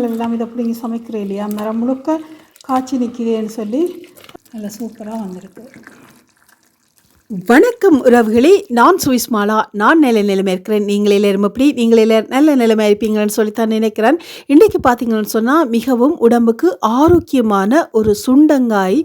நீங்கள் எல்லாம் இதை பிடிங்கி சமைக்கிறேன் இல்லையா? மரம் முழுக்க காய்ச்சி நிற்கிறேன்னு சொல்லி நல்லா சூப்பராக வந்திருக்கு. வணக்கம் உறவுகளே. நான் சுவிஸ்மாலா. நான் நல்ல நிலைமை இருக்கிறேன். நீங்களே எல்லாரும் எப்படி? நீங்கள் நல்ல நிலைமை இருப்பீங்கன்னு சொல்லித்தான் நினைக்கிறேன். இன்றைக்கு பார்த்தீங்கன்னு சொன்னால் மிகவும் உடம்புக்கு ஆரோக்கியமான ஒரு சுண்டங்காய்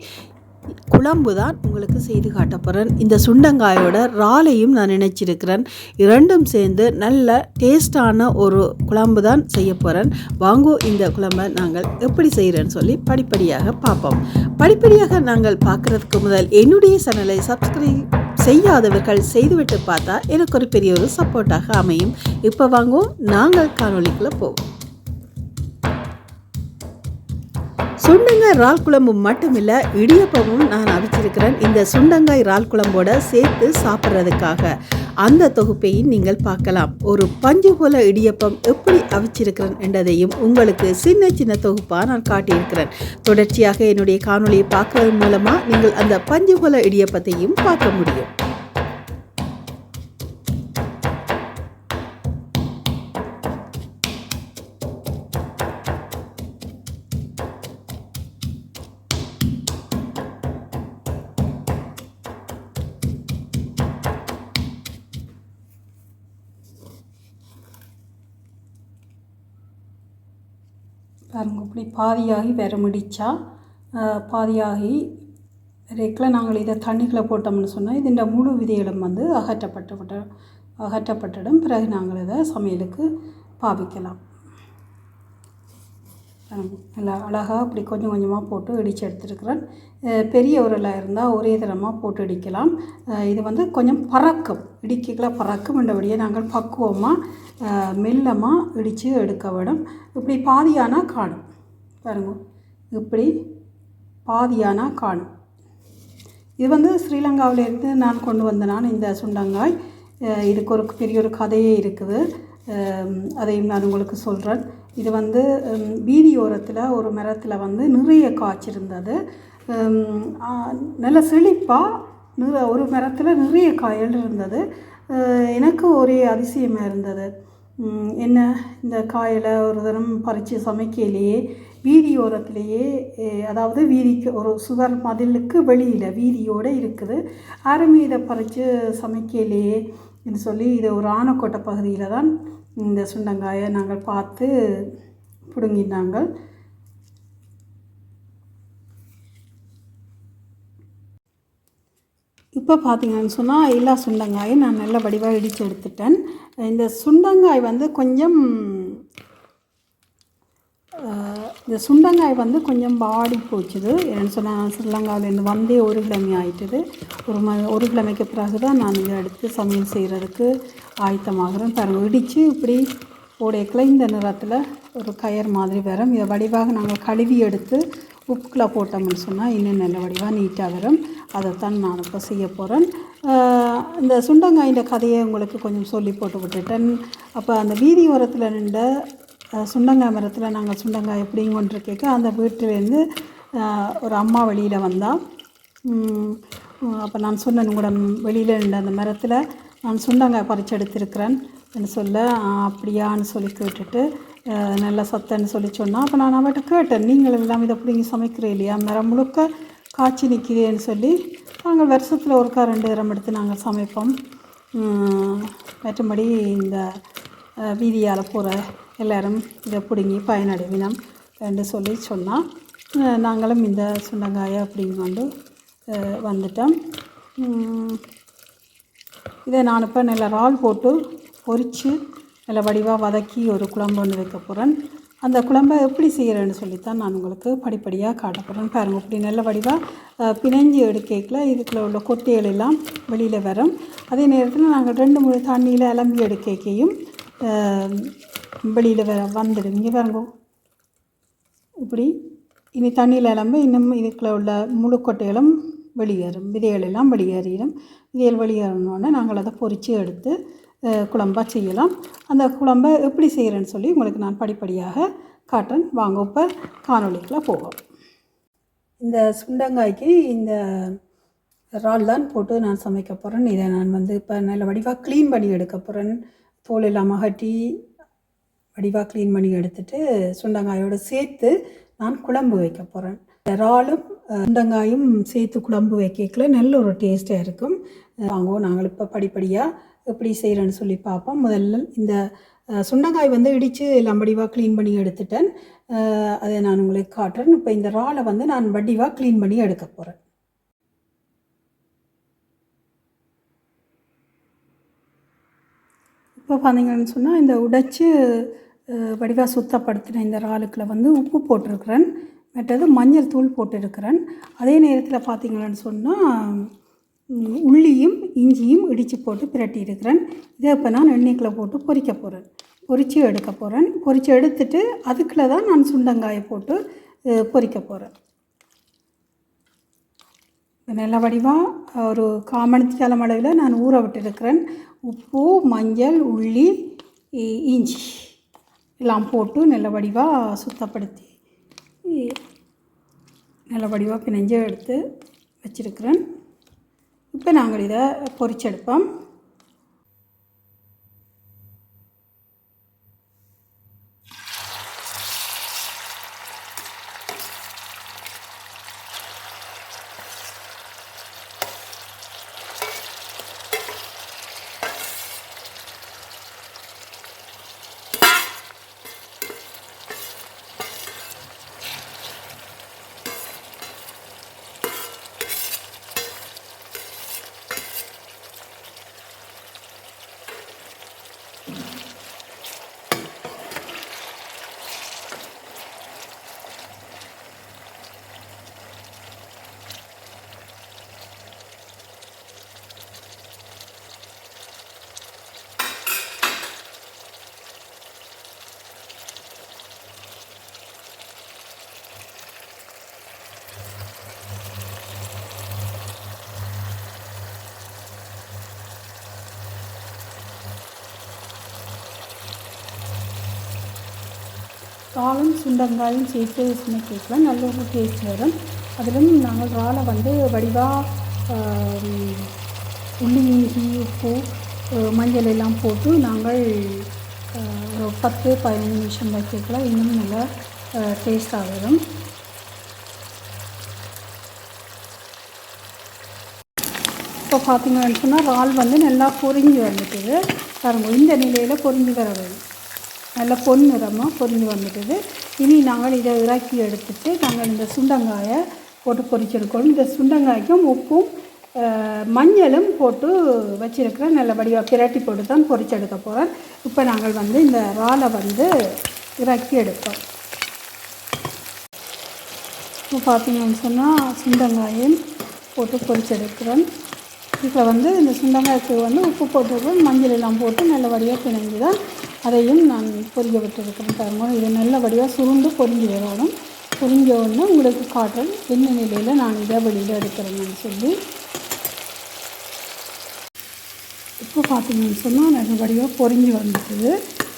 குழம்பு தான் உங்களுக்கு செய்து காட்ட போகிறேன் இந்த சுண்டங்காயோட இறாலையும் நான் நினைச்சிருக்கிறேன். இரண்டும் சேர்ந்து நல்ல டேஸ்டான ஒரு குழம்பு தான் செய்ய போகிறேன் வாங்கோ இந்த குழம்பை நாங்கள் எப்படி செய்கிறேன்னு சொல்லி படிப்படியாக பார்ப்போம். படிப்படியாக நாங்கள் பார்க்குறதுக்கு முதல் என்னுடைய சேனலை சப்ஸ்கிரைப் செய்யாதவர்கள் செய்துவிட்டு பார்த்தா எனக்கு ஒரு பெரிய ஒரு சப்போர்ட்டாக அமையும். இப்போ வாங்குவோம் நாங்கள் காணொளிக்குள்ளே போவோம். சுண்டங்காய் இறால் குழம்பு மட்டுமில்ல இடியப்பமும் நான் அவிச்சிருக்கிறேன். இந்த சுண்டங்காய் இறால் குழம்போட சேர்த்து சாப்பிட்றதுக்காக அந்த தொகுப்பையும் நீங்கள் பார்க்கலாம். ஒரு பஞ்சு போல இடியப்பம் எப்படி அவிச்சிருக்கிறேன் என்றதையும் உங்களுக்கு சின்ன சின்ன தொகுப்பாக நான் காட்டியிருக்கிறேன். தொடர்ச்சியாக என்னுடைய காணொளியை பார்க்கறது மூலமாக நீங்கள் அந்த பஞ்சு போல இடியப்பத்தையும் பார்க்க முடியும். பாருங்க இப்படி பாதியாகி விரமிடிச்சா பாதியாகி ரேக்கில் நாங்கள் இதை தண்ணிக்குள்ளே போட்டோம்னு சொன்னால் இதுண்ட முழு விதையிடம் வந்து அகற்றப்பட்டு அகற்றப்பட்டிடம் பிறகு நாங்கள் இதை சமையலுக்கு பாவிக்கலாம். நல்லா அழகாக அப்படி கொஞ்சம் கொஞ்சமாக போட்டு இடித்து எடுத்துருக்குறேன். பெரிய உரலாக இருந்தால் ஒரே தரமாக போட்டு இடிக்கலாம். இது வந்து கொஞ்சம் பறக்கும் இடிக்கலாம் பறக்கும். என்றபடியே நாங்கள் பக்குவமாக மெல்லமாக இடித்து எடுக்க வேணும். இப்படி பாதியானா காணும். பாருங்க. இப்படி பாதியானா காணும். இது வந்து ஸ்ரீலங்காவிலேருந்து நான் கொண்டு வந்த நான் இந்த சுண்டங்காய். இதுக்கு ஒரு பெரிய ஒரு கதையே இருக்குது. அதையும் நான் உங்களுக்கு சொல்கிறேன் இது வந்து வீதியோரத்தில் ஒரு மரத்தில் வந்து நிறைய காய்ச்சிருந்தது நல்ல செழிப்பாக நிற ஒரு மரத்தில் நிறைய காயல் இருந்தது. எனக்கு ஒரே அதிசயமாக இருந்தது. என்ன இந்த காயில் ஒரு தரம் பறித்து சமைக்கையிலேயே வீதியோரத்திலேயே அதாவது வீதிக்கு ஒரு சுவர் மதிலுக்கு வெளியில் வீதியோடு இருக்குது. யாருமே இதை பறித்து சமைக்கையிலேயே என்று சொல்லி இது ஒரு ஆனக்கோட்டை பகுதியில் தான் இந்த சுண்டங்காயை நாங்கள் பார்த்து பிடுங்கினாங்க இப்போ பார்த்தீங்கன்னு சொன்னால் எல்லா சுண்டங்காயும் நான் நல்ல வடிவாக இடித்து எடுத்துட்டேன். இந்த சுண்டங்காய் வந்து கொஞ்சம் இந்த சுண்டங்காய் வந்து கொஞ்சம் வாடி போச்சுது. ஏன்னு சொன்னால் ஸ்ரீலங்காவிலேருந்து வந்தே ஒரு கிழமை ஆயிட்டுது. ஒரு ம ஒரு கிழமைக்கு பிறகு தான் நான் இதை எடுத்து சமையல் செய்கிறதுக்கு ஆயத்தமாகிறேன். பாருங்கள் இடித்து இப்படி உடையக்கில் இந்த நிறத்தில் ஒரு கயர் மாதிரி வரும். இதை வடிவாக நாங்கள் கழுவி எடுத்து உப்புக்குள்ளே போட்டோம்னு சொன்னால் இன்னும் நல்ல வடிவாக நீட்டாக வரும். அதைத்தான் நான் இப்போ செய்ய போகிறேன் இந்த சுண்டங்காயின் கதையை உங்களுக்கு கொஞ்சம் சொல்லி போட்டு விட்டுட்டேன். அப்போ அந்த வீதி ஓரத்தில் நின்ற சுண்டங்காய் மரத்தில் நாங்கள் சுண்டங்காய் எப்படிங்கொன்று கேட்க அந்த வீட்டிலேருந்து ஒரு அம்மா வெளியில் வந்தால் அப்போ நான் சொன்னேன் கூட வெளியில் நின்ற அந்த மரத்தில் நான் சுண்டங்காய் பறித்து எடுத்திருக்கிறேன் சொல்ல அப்படியான்னு சொல்லி கேட்டுட்டு நல்ல சத்தன்னு சொல்லி சொன்னால் அப்போ நான் அவட்ட கேட்டேன் நீங்கள் எல்லாம் இதை பிடிங்கி சமைக்கிறேன் இல்லையா? மரம் முழுக்க காய்ச்சி நிற்கிறேன்னு சொல்லி நாங்கள் வருஷத்தில் ஒருக்கா ரெண்டு தரம் எடுத்து நாங்கள் சமைப்போம். மற்றபடி இந்த வீதியால் போகிற எல்லாரும் இதை பிடுங்கி பயனடைவினம் என்று சொல்லி சொன்னால் நாங்களும் இந்த சுண்டங்காயை அப்படின்னு கொண்டு வந்துட்டோம். இதை நான் இப்போ நல்ல இறால் போட்டு பொரித்து நல்ல வடிவாக வதக்கி ஒரு குழம்பு ஒன்று வைக்க போகிறேன் அந்த குழம்பை எப்படி செய்கிறேன்னு சொல்லித்தான் நான் உங்களுக்கு படிப்படியாக காட்ட போகிறேன் பாருங்கள் இப்படி நல்ல வடிவாக பிணைஞ்சி எடுக்கல. இதுக்குள்ள உள்ள கொட்டைகள் எல்லாம் வெளியில் வரும். அதே நேரத்தில் நாங்கள் ரெண்டு மூணு தண்ணியில் அலம்பி எடுக்கையும் வெளியில் வர வந்துடும். இங்கே பாருங்க. இப்படி இனி தண்ணியில் இளம்ப இன்னும் இதுக்குள்ள உள்ள முழு கொட்டைகளும் வெளியேறும். விதைகள் எல்லாம் வெளியேறிடும். விதைகள் வெளியேறினோடனே நாங்கள் அதை பொறித்து எடுத்து குழம்பாக செய்யலாம். அந்த குழம்பை எப்படி செய்கிறேன்னு சொல்லி உங்களுக்கு நான் படிப்படியாக காட்டுறேன். வாங்க இப்போ காணொலிக்குள்ளே போவோம். இந்த சுண்டங்காய்க்கு இந்த இறால் தான் போட்டு நான் சமைக்க போகிறேன் இதை நான் வந்து இப்போ நல்ல வடிவாக க்ளீன் பண்ணி எடுக்க போகிறேன் தோல் எல்லாம் அகட்டி வடிவாக க்ளீன் பண்ணி எடுத்துட்டு சுண்டங்காயோடு சேர்த்து நான் குழம்பு வைக்க போகிறேன் இறாலும் சுண்டங்காயும் சேர்த்து குழம்பு வைக்கல நல்ல ஒரு டேஸ்ட்டாக இருக்கும். வாங்குவோம் நாங்கள் இப்போ படிப்படியாக எப்படி செய்கிறேன்னு சொல்லி பார்ப்போம். முதல்ல இந்த சுண்டங்காய் வந்து இடித்து எல்லாம் வடிவாக க்ளீன் பண்ணி எடுத்துட்டேன். அதை நான் உங்களுக்கு காட்டுறேன். இப்போ இந்த இறாலை வந்து நான் வடிவாக க்ளீன் பண்ணி எடுக்க போகிறேன் இப்போ பார்த்தீங்கன்னு சொன்னால் இந்த உடைச்சி வடிவாக சுத்தப்படுத்தின இந்த இறாலுக்குள்ள வந்து உப்பு போட்டிருக்கிறேன். மற்றது மஞ்சள் தூள் போட்டிருக்கிறேன். அதே நேரத்தில் பார்த்தீங்கன்னு சொன்னால் உள்ளியும் இஞ்சியும் இடித்து போட்டு பிரட்டி இருக்கிறேன் இதை இப்போ நான் எண்ணெய்க்கில் போட்டு பொரிக்க போகிறேன் பொரித்து எடுக்க போகிறேன் பொரித்து எடுத்துட்டு அதுக்குள்ளே தான் நான் சுண்டங்காயை போட்டு அஹ், பொரிக்க போகிறேன் நல்ல வடிவாக ஒரு காமணி காலம் அளவில் நான் ஊற விட்டுருக்கிறேன். உப்பு மஞ்சள் உள்ளி இ- இஞ்சி எல்லாம் போட்டு நல்ல வடிவாக சுத்தப்படுத்தி நல்ல வடிவாக பிணைஞ்சு எடுத்து வச்சிருக்கிறேன். இப்போ நாங்கள் இதை பொரிச்செடுப்போம் இறாலும் சுண்டங்காயும் சேர்த்து கேட்கலாம் நல்ல ஒரு டேஸ்ட் வரும். அதிலும் நாங்கள் இறாலை வந்து வடிவாக உள்ளி இஞ்சி உப்பு மஞ்சள் எல்லாம் போட்டு நாங்கள் ஒரு பத்து பதினஞ்சு நிமிஷம் வச்சுக்கலாம் இன்னும் நல்லா டேஸ்ட்டாக வரும். இப்போ பார்த்தீங்கன்னு சொன்னால் இறால் வந்து நல்லா பொறிஞ்சு வந்துட்டுது. பாருங்கள் இந்த நிலையில் பொறிஞ்சு வர வேணும் நல்ல பொன்னிறமாக பொரிஞ்சு வந்துட்டுது. இனி நாங்கள் இதை இறக்கி எடுத்துட்டு நாங்கள் இந்த சுண்டங்காயை போட்டு பொரிச்செடுக்கணும் இந்த சுண்டங்காய்க்கும் உப்பும் மஞ்சளும் போட்டு வச்சுருக்கிறேன் நல்ல வடிவாக பிரட்டி போட்டு தான் பொரிச்செடுக்க போகிறேன் இப்போ நாங்கள் வந்து இந்த இறாலை வந்து இறக்கி எடுப்போம். இப்போ பார்த்தீங்கன்னு சொன்னால் சுண்டங்காயும் போட்டு பொரிச்செடுக்கிறேன் இதில் வந்து இந்த சுண்டங்காய்க்கு வந்து உப்பு போட்டுருக்கோம். மஞ்சள் எல்லாம் போட்டு நல்லபடியாக பிணைஞ்சு தான் அதையும் நான் பொரிய விட்டுருக்கிறேன். பாருங்க இது நல்லபடியாக சுருண்டு பொரிஞ்சு வரணும். பொரிஞ்ச உடனே உங்களுக்கு காட்டுறேன் என்ன நிலையில் நான் இதை வெளியில் எடுக்கிறேன்னு சொல்லி. இப்போ பார்த்தீங்கன்னு சொன்னால் நல்லபடியாக பொரிஞ்சு வந்துட்டுது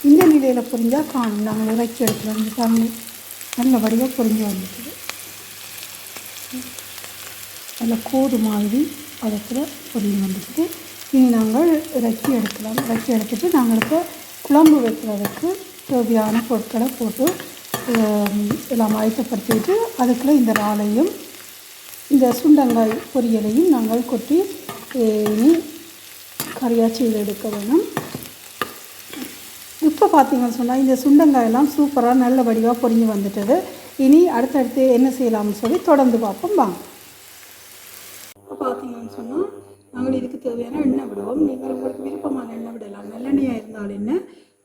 இந்த நிலையில் பொரிஞ்சால் காணும். நாங்கள் இறைச்சி எடுக்கிறோம் இந்த நல்லபடியாக நல்ல பொரிஞ்சு வந்துட்டுது நல்ல கோது மாதிரி பதத்தில் பொரிஞ்சு வந்துட்டு இனி நாங்கள் இறைச்சி எடுக்கலாம். இறைச்சி எடுத்துட்டு நாங்கள் இப்போ குழம்பு வைக்கிறதுக்கு தேவையான பொருட்களை போட்டு எல்லாம் ஆயத்தப்படுத்திட்டு அதுக்குள்ளே இந்த இறாலையும் இந்த சுண்டங்காய் பொரியலையும் நாங்கள் கொட்டி இனி கறியாக செய்து எடுக்க வேணும். இப்போ பார்த்தீங்கன்னு சொன்னால் இந்த சுண்டங்காயெல்லாம் சூப்பராக நல்ல வடிவாக பொரிஞ்சு வந்துட்டது. இனி அடுத்தடுத்து என்ன செய்யலாம்னு சொல்லி தொடர்ந்து பார்ப்போம். வாங்க.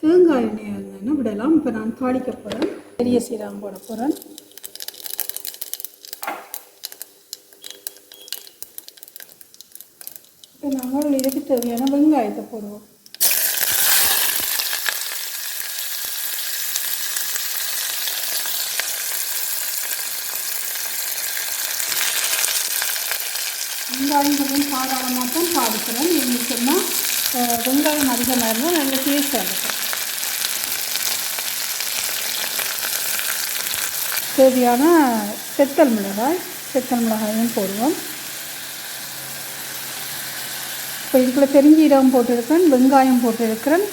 தேங்காய் எண்ணெயாக இருந்தால் விடலாம்? இப்போ நான் தாளிக்க போகிறேன் பெரிய சீரகம் போட போகிறேன் இப்போ நாங்கள் இதுக்கு தேவையான வெங்காயத்தை போடுவோம். வெங்காயம் சாதாரணமாக தான் பாதிக்கிறேன் நீங்கள் சொன்னால் வெங்காயம் அதிகமாக இருந்தால் நல்ல டேஸ்ட்டாக இருக்கும். தேவையான செத்தல் மிளகாய் செத்தல் மிளகாயும் போடுவோம். இப்போ இதுக்குள்ள பெருஞ்சீரகம் போட்டிருக்கிறேன் வெங்காயம் போட்டிருக்கிறேன்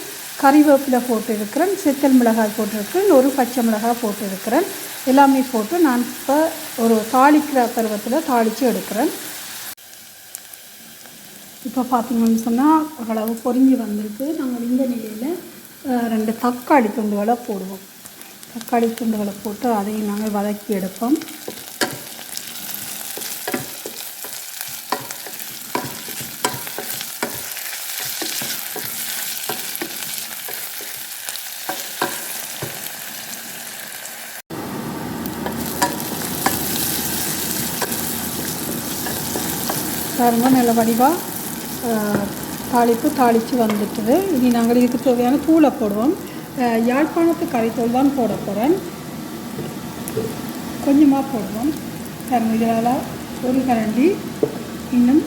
கறிவேப்பிலை போட்டிருக்கிறேன் செத்தல் மிளகாய் போட்டிருக்கிறேன் ஒரு பச்சை மிளகாய் போட்டிருக்கிறேன். எல்லாமே போட்டு நான் இப்போ ஒரு தாளிக்கிற பருவத்தில் தாளித்து எடுக்கிறேன். இப்போ பார்த்தீங்கன்னு சொன்னால் ஓரளவு பொரிஞ்சு வந்திருக்கு. நாங்கள் இந்த நிலையில் ரெண்டு தக்காளி துண்டுகளை போடுவோம். தக்காளி துண்டுகளை போட்டு அதையும் நாங்கள் வதக்கி எடுப்போம். பாருங்க நல்ல வடிவாக தாளிப்பு தாளித்து வந்துட்டுது. இனி நாங்கள் இதுக்கு தேவையான தூளை போடுவோம். யாழ்ப்பாணத்து கறித்தூள் தான் போட போகிறேன் கொஞ்சமாக போடுவோம். பாருங்க இதால் ஒரு கரண்டி இன்னும்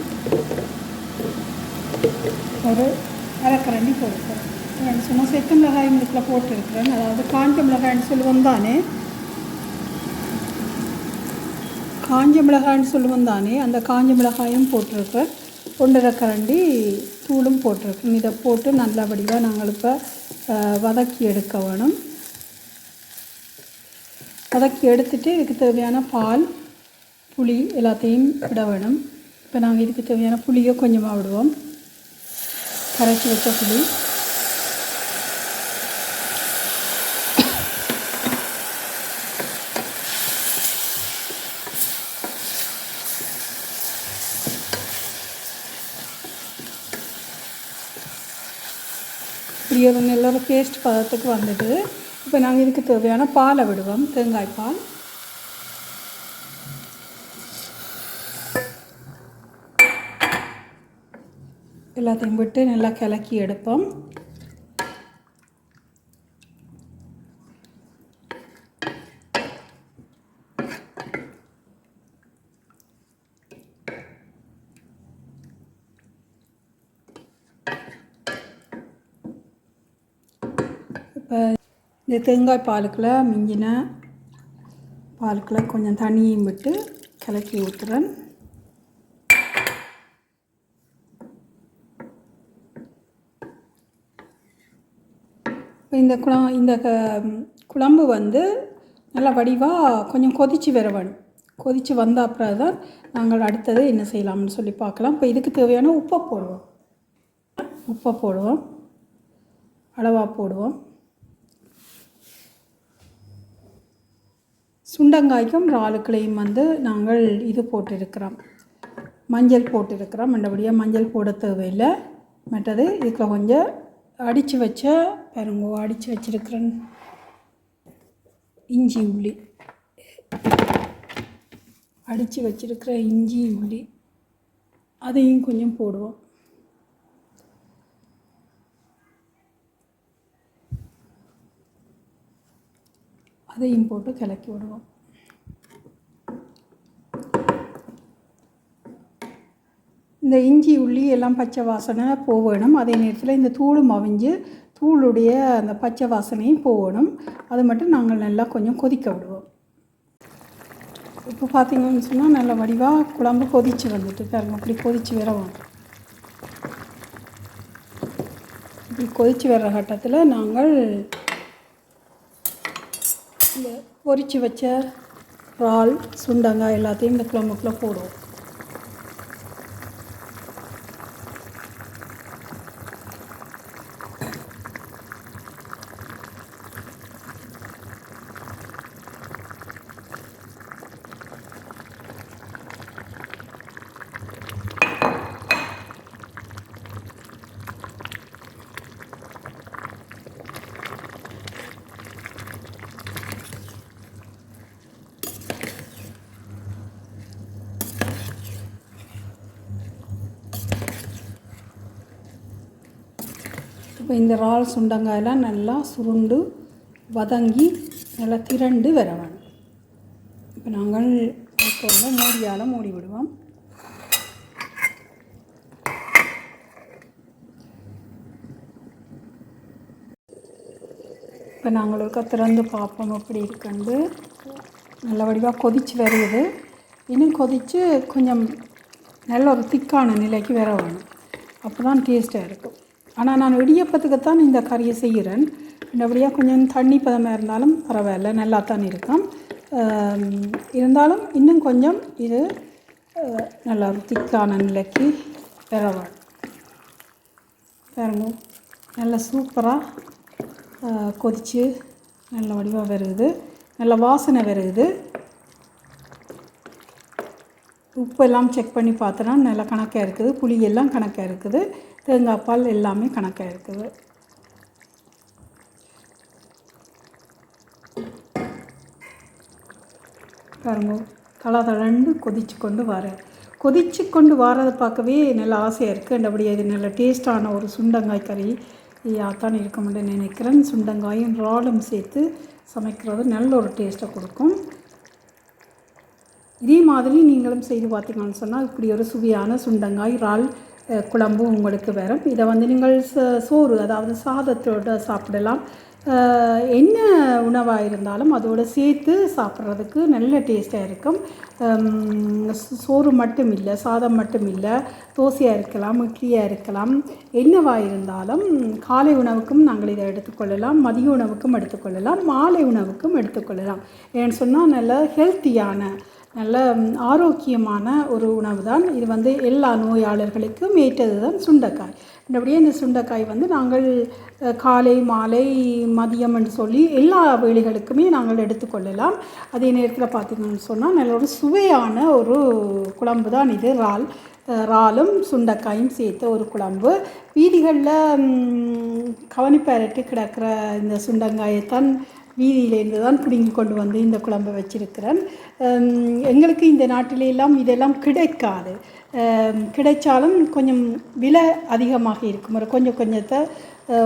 ஒரு அரைக்கரண்டி போட்டுக்கிறேன் சும்மா செத்து மிளகாய் இதுக்குள்ள போட்டிருக்கிறேன். அதாவது காஞ்ச மிளகாய்னு சொல்லுவோம் தானே? காஞ்ச மிளகாய்னு சொல்லுவோம் தானே? அந்த காஞ்ச மிளகாயும் போட்டிருக்கேன். ஒன்றரை கரண்டி தூளும் போட்டிருக்கேன் இதை போட்டு நல்லபடியாக நாங்கள் இப்போ வதக்கி எடுக்க வேணும். வதக்கி எடுத்துட்டு இதுக்கு தேவையான பால் புளி எல்லாத்தையும் விட வேணும். இப்போ நாங்கள் இதுக்கு தேவையான புளியை கொஞ்சமாக விடுவோம். கரைச்சி வச்ச புளி. நல்ல ஒரு பேஸ்ட் பதத்துக்கு வந்துட்டு இப்போ நாங்கள் இதுக்கு தேவையான பாலை விடுவோம் தேங்காய் பால். எல்லாத்தையும் விட்டு நல்லா கிளக்கி எடுப்போம். இப்போ இந்த தேங்காய் பாலுக்குள்ள மிஞ்சின பாலுக்குள்ள கொஞ்சம் தண்ணியும் விட்டு கலக்கி ஊற்றுறேன் இப்போ இந்த குழம் இந்த க- குழம்பு வந்து நல்லா வடிவாக கொஞ்சம் கொதித்து வர வேணும் கொதித்து வந்த அப்புறம் தான் நாங்கள் அடுத்தது என்ன செய்யலாம்னு சொல்லி பார்க்கலாம். இப்போ இதுக்கு தேவையான உப்பை போடுவோம். உப்பை போடுவோம். அளவாக போடுவோம். சுண்டங்காய்க்கும் இறாலுக்களையும் வந்து நாங்கள் இது போட்டிருக்கிறோம். மஞ்சள் போட்டிருக்கிறோம். மண்டபடியாக மஞ்சள் போட தேவையில்லை. மற்றது இதில் கொஞ்சம் அடித்து வச்ச பாருங்க அடித்து வச்சிருக்கிறேன் இஞ்சி உள்ளி. அடித்து வச்சிருக்கிற இஞ்சி உள்ளி. அதையும் கொஞ்சம் போடுவோம். அதையும் போட்டு கிளக்கி விடுவோம். இந்த இஞ்சி உள்ளி எல்லாம் பச்சை வாசனை போகணும் அதே நேரத்தில் இந்த தூளும் அவிஞ்சு தூளுடைய அந்த பச்சை வாசனையும் போகணும் அது மட்டும் நாங்கள் நல்லா கொஞ்சம் கொதிக்க விடுவோம். இப்போ பார்த்தீங்கன்னு சொன்னால் நல்ல வடிவாக குழம்பு கொதிச்சு வந்துட்டு பாருங்க. அப்படி கொதிச்சு வரவும் இப்படி கொதிச்சு வர்ற கட்டத்தில் நாங்கள் பொறிச்சு வச்ச இறால் சுண்டங்காய் எல்லாத்தையும் இந்த குழம்புக்குள்ளே போடுவோம். இப்போ இந்த இறால் சுண்டங்காயெல்லாம் நல்லா சுருண்டு வதங்கி நல்லா திரண்டு வர வேணும். இப்போ நாங்கள் இப்போ வந்து மூடியால் மூடி விடுவோம். இப்போ நாங்களுக்கு திறந்து பார்ப்போம் எப்படி இருக்குண்டு நல்ல வடிவாக கொதிச்சு வருது. இன்னும் கொதித்து கொஞ்சம் நல்ல ஒரு திக்கான நிலைக்கு வர வேணும். அப்போ தான் டேஸ்ட்டாக இருக்கும். ஆனால் நான் இடியப்பத்துக்குத்தான் இந்த கறியை செய்கிறேன். நல்லபடியாக கொஞ்சம் தண்ணி பதமாக இருந்தாலும் பரவாயில்ல நல்லா தான் இருக்கும் இருந்தாலும் இன்னும் கொஞ்சம் இது நல்லா திக்கான நிலைக்கு பெறவாள் பாருங்க நல்லா சூப்பராக கொதித்து நல்ல வடிவாக வருகுது நல்ல வாசனை வருகுது உப்பெல்லாம் செக் பண்ணி பார்த்தோன்னா நல்லா கணக்காக இருக்குது. புளியெல்லாம் கணக்காக இருக்குது. தேங்காய் பால் எல்லாமே கணக்காக இருக்குது. பாருங்க தளா கொதிச்சு கொண்டு வரேன் கொதிச்சு கொண்டு வரதை பார்க்கவே நல்ல ஆசையாக இருக்குது அப்படியே இது நல்ல டேஸ்டான ஒரு சுண்டங்காய் கறி தான் இருக்க முடியும் நினைக்கிறேன். சுண்டங்காயும் இறாலும் சேர்த்து சமைக்கிறது நல்ல ஒரு டேஸ்ட்டை கொடுக்கும். இதே மாதிரி நீங்களும் செய்து பார்த்தீங்கன்னு சொன்னால் இப்படி ஒரு சுவையான சுண்டங்காய் இறால் குழம்பு உங்களுக்கு வரும். இதை வந்து நீங்கள் சோறு அதாவது சாதத்தோட சாப்பிடலாம். என்ன உணவாக இருந்தாலும் அதோடு சேர்த்து சாப்பிட்றதுக்கு நல்ல டேஸ்ட்டாக இருக்கும். சோறு மட்டும் இல்லை சாதம் மட்டும் இல்லை தோசையாக இருக்கலாம் இட்லியாக இருக்கலாம். என்னவாக இருந்தாலும் காலை உணவுக்கும் நாங்கள் இதை எடுத்துக்கொள்ளலாம் மதிய உணவுக்கும் எடுத்துக்கொள்ளலாம் மாலை உணவுக்கும் எடுத்துக்கொள்ளலாம் ஏன்னு சொன்னால் நல்ல ஹெல்த்தியான நல்ல ஆரோக்கியமான ஒரு உணவு தான் இது வந்து எல்லா நோயாளர்களுக்கும் ஏற்றது தான் சுண்டைக்காய். அப்படியே இந்த சுண்டைக்காய் வந்து நாங்கள் காலை மாலை மதியம் என்று சொல்லி எல்லா வேலைகளுக்குமே நாங்கள் எடுத்துக்கொள்ளலாம் அதே நேரத்தில் பார்த்திங்கன்னு சொன்னால் நல்ல ஒரு சுவையான ஒரு குழம்பு தான் இது. இறால் இறாலும் சுண்டைக்காயும் சேர்த்த ஒரு குழம்பு. வீதிகளில் கவனிப்பேரட்டு கிடக்கிற இந்த சுண்டங்காயத்தான் வீதியிலேருந்து தான் பிடுங்கி கொண்டு வந்து இந்த குழம்பை வச்சிருக்கிறேன். எங்களுக்கு இந்த நாட்டிலெல்லாம் இதெல்லாம் கிடைக்காது. கிடைச்சாலும் கொஞ்சம் விலை அதிகமாக இருக்கும். ஒரு கொஞ்சம் கொஞ்சத்தை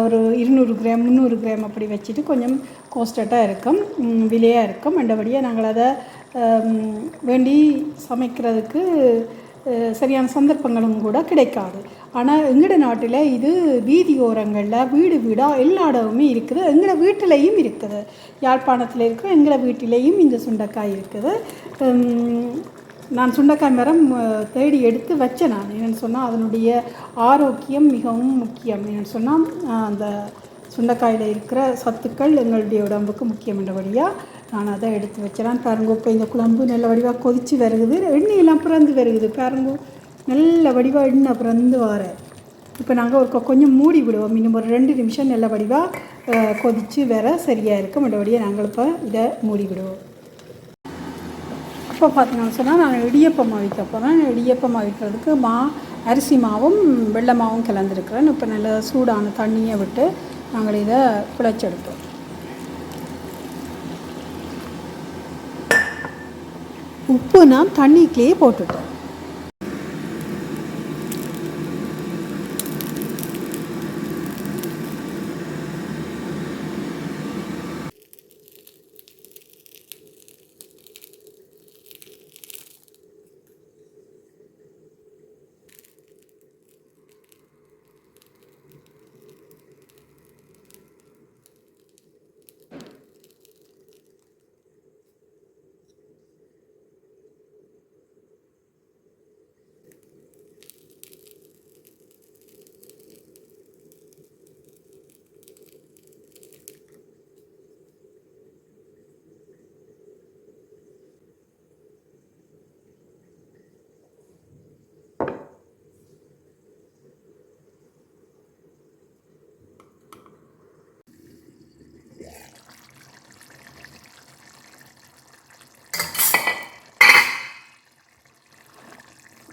ஒரு இருநூறு கிராம் முந்நூறு கிராம் அப்படி வச்சுட்டு கொஞ்சம் கோஸ்டட்டாக இருக்கும். விலையாக இருக்கும். மற்றபடியாக நாங்கள் அதை வேண்டி சமைக்கிறதுக்கு சரியான சந்தர்ப்பங்களும் கூட கிடைக்காது. ஆனால் எங்களோட நாட்டில் இது வீதியோரங்களில் வீடு வீடாக எல்லா இடமுமே இருக்குது. எங்களோட வீட்டிலையும் இருக்குது. யாழ்ப்பாணத்தில் இருக்கிற எங்களோட வீட்டிலையும் இந்த சுண்டக்காய் இருக்குது. நான் சுண்டக்காய் மரம் தேடி எடுத்து வச்சேன் நான். என்னென்னு சொன்னால் அதனுடைய ஆரோக்கியம் மிகவும் முக்கியம். என்னென்னு சொன்னால் அந்த சுண்டக்காயில் இருக்கிற சத்துக்கள் எங்களுடைய உடம்புக்கு முக்கியம் என்றபடியாக நான் அதை எடுத்து வச்சேன் பாருங்க இப்போ இந்த குழம்பு நல்ல வடிவாக கொதித்து வருகுது. எண்ணெயெல்லாம் பிறந்து வருகுது. பாருங்க நல்ல வடிவாக எண்ணெய் பிறந்து வர. இப்போ நாங்கள் ஒரு கொஞ்சம் மூடி விடுவோம். இன்னும் ஒரு ரெண்டு நிமிஷம் நல்ல வடிவாக கொதித்து வர சரியாக இருக்கும். மற்றபடியாக நாங்கள் இப்போ இதை மூடி விடுவோம். இப்போ பார்த்தீங்கன்னு சொன்னால் நான் இடியப்பம் அவிக்க போகிறேன் இடியப்பம் அவிக்கிறதுக்கு மா அரிசி மாவும் வெள்ளை மாவும் கலந்துருக்கிறேன். இப்போ நல்ல சூடான தண்ணியை விட்டு நாங்கள் இதை குழைச்செடுப்போம் உப்பு நான் தண்ணிக்குள்ளேயே போட்டுட்டேன்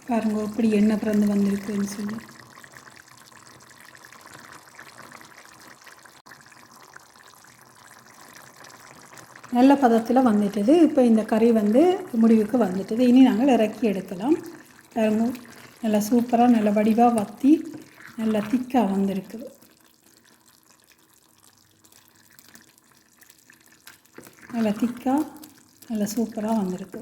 பாருங்க எப்படி எண்ணெய் பிறந்து வந்திருக்குன்னு சொல்லி. நல்ல பதத்தில் வந்துட்டது. இப்போ இந்த கறி வந்து முடிவுக்கு வந்துட்டது. இனி நாங்கள் இறக்கி எடுக்கலாம். பாருங்க நல்லா சூப்பராக நல்ல வடிவாக வத்தி நல்லா திக்காக வந்திருக்குது. நல்லா திக்காக நல்லா சூப்பராக வந்திருக்கு.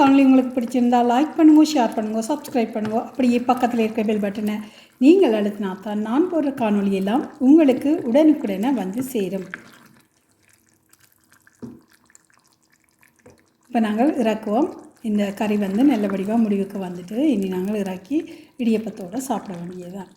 காணொலி உங்களுக்கு பிடிச்சிருந்தா லைக் பண்ணுங்கள் ஷேர் பண்ணுங்கள் சப்ஸ்கிரைப் பண்ணுங்கள் அப்படியே பக்கத்தில் இருக்க பெல் பட்டனை நீங்கள் அழுத்தினா தான் நான் போடுற காணொலியெல்லாம் எல்லாம் உங்களுக்கு உடனுக்குடனே வந்து சேரும். இப்போ நாங்கள் இறக்குவோம். இந்த கறி வந்து நல்ல வடிவாக முடிவுக்கு வந்துட்டு இனி நாங்கள் இறக்கி இடியப்பத்தோடு சாப்பிட வேண்டியதுதான்.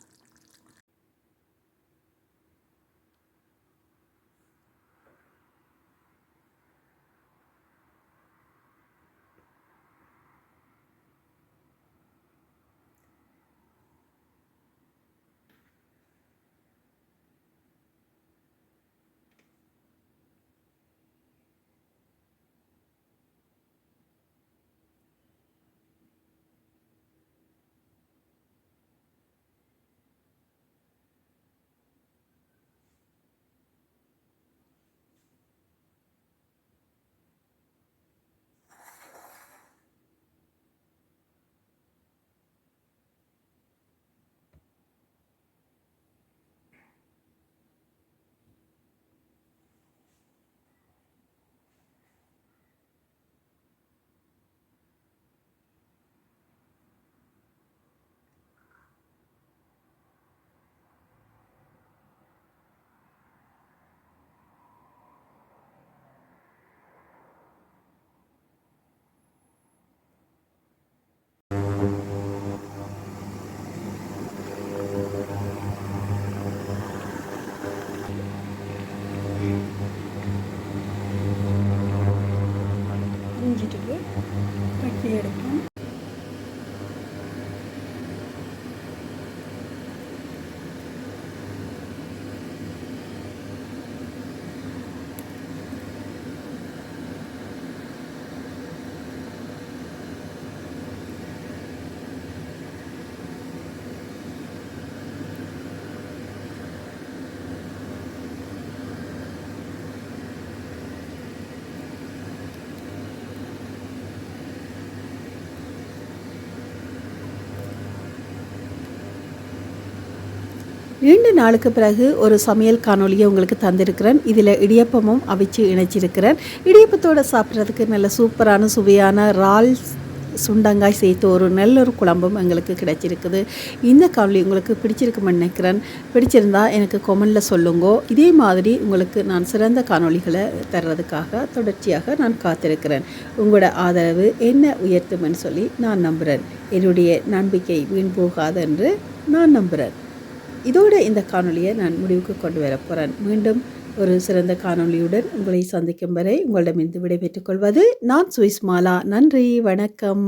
நீண்ட நாளுக்கு பிறகு ஒரு சமையல் காணொளியை உங்களுக்கு தந்திருக்கிறேன். இதில் இடியப்பமும் அவிச்சு இணைச்சிருக்கிறேன். இடியப்பத்தோடு சாப்பிட்றதுக்கு நல்ல சூப்பரான சுவையான இறால் சுண்டங்காய் சேர்த்து ஒரு நல்ல ஒரு குழம்பும் எங்களுக்கு கிடைச்சிருக்குது. இந்த காணொலி உங்களுக்கு பிடிச்சிருக்குமென்னு நினைக்கிறேன். பிடிச்சிருந்தா எனக்கு கொமெண்டில் சொல்லுங்கோ. இதே மாதிரி உங்களுக்கு நான் சிறந்த காணொளிகளை தர்றதுக்காக தொடர்ச்சியாக நான் காத்திருக்கிறேன். உங்களோட ஆதரவு என்ன உயர்த்தும்னு சொல்லி நான் நம்புகிறேன் என்னுடைய நம்பிக்கை வீண் போகாது என்று நான் நம்புகிறேன் இதோடு இந்த காணொளியை நான் முடிவுக்கு கொண்டு வர போகிறேன் மீண்டும் ஒரு சிறந்த காணொளியுடன் உங்களை சந்திக்கும் வரை உங்களிடமிருந்து விடைபெற்றுக் கொள்வது நான் சுவிஸ் மாலா நன்றி வணக்கம்.